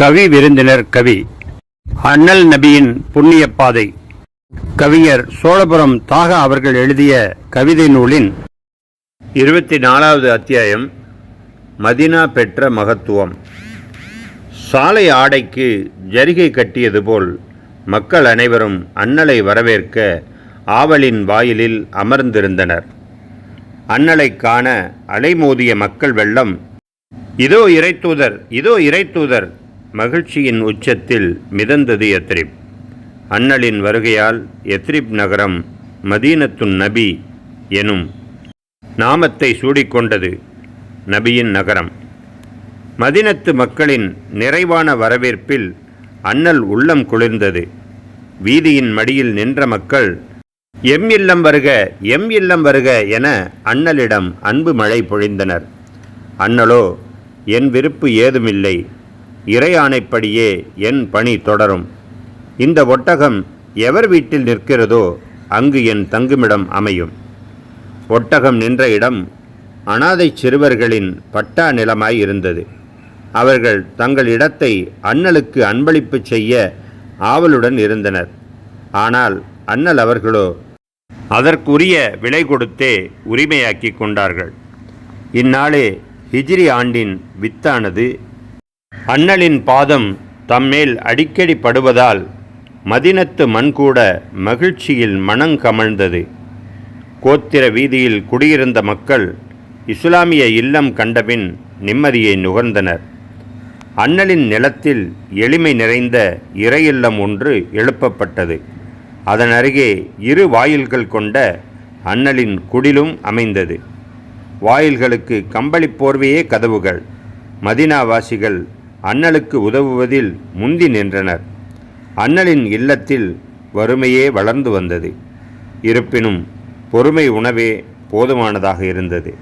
கவி விருந்தினர் கவி. அண்ணல் நபியின் புண்ணிய பாதை. கவிஞர் சோழபுரம் தாகா அவர்கள் எழுதிய கவிதை நூலின் இருபத்தி நாலாவது அத்தியாயம் மதினா பெற்ற மகத்துவம். சாலை ஆடைக்கு ஜரிகை கட்டியது போல் மக்கள் அனைவரும் அண்ணலை வரவேற்க ஆவலின் வாயிலில் அமர்ந்திருந்தனர். அண்ணலை காண அலைமோதிய மக்கள் வெள்ளம். இதோ இறைத்தூதர் இதோ இறைத்தூதர் மகிழ்ச்சியின் உச்சத்தில் மிதந்தது எத்ரிப் அண்ணலின் வருகையால் எத்ரிப் நகரம் மதீனத்துன் நபி எனும் நாமத்தை சூடிக்கொண்டது நபியின் நகரம். மதினத்து மக்களின் நிறைவான வரவேற்பில் அண்ணல் உள்ளம் குளிர்ந்தது. வீதியின் மடியில் நின்ற மக்கள் எம் இல்லம் வருக எம் இல்லம் வருக என அண்ணலிடம் அன்பு மழை பொழிந்தனர். அண்ணலோ என் விருப்பு ஏதுமில்லை. இறையானைப்படியே என் பணி தொடரும். இந்த ஒட்டகம் எவர் வீட்டில் நிற்கிறதோ அங்கு என் தங்குமிடம் அமையும். ஒட்டகம் நின்ற இடம் அனாதை சிறுவர்களின் பட்டா நிலமாய் இருந்தது. அவர்கள் தங்கள் இடத்தை அண்ணலுக்கு அன்பளிப்பு செய்ய ஆவலுடன் இருந்தனர். ஆனால் அண்ணல் அவர்களோ அதற்குரிய விலை கொடுத்தே உரிமையாக்கி கொண்டார்கள். இந்நாளே ஹிஜ்ரி ஆண்டின் வித்தானது. அண்ணலின் பாதம் தம்மேல் அடிக்கடி படுவதால் மதினத்து மண் கூட மகிழ்ச்சியில் மனங்கமழ்ந்தது கோத்திர வீதியில் குடியிருந்த மக்கள் இஸ்லாமிய இல்லம் கண்டபின் நிம்மதியை நுகர்ந்தனர். அண்ணலின் நிலத்தில் எளிமை நிறைந்த இறை இல்லம் ஒன்று எழுப்பப்பட்டது. அதன் அருகே இரு வாயில்கள் கொண்ட அண்ணலின் குடிலும் அமைந்தது. வாயில்களுக்கு கம்பளி போர்வையே கதவுகள். மதினாவாசிகள் அண்ணலுக்கு உதவுவதில் முந்தி நின்றனர். அண்ணலின் இல்லத்தில் வறுமையே வளர்ந்து வந்தது. இருப்பினும் பொறுமை உணவே போதுமானதாக இருந்தது.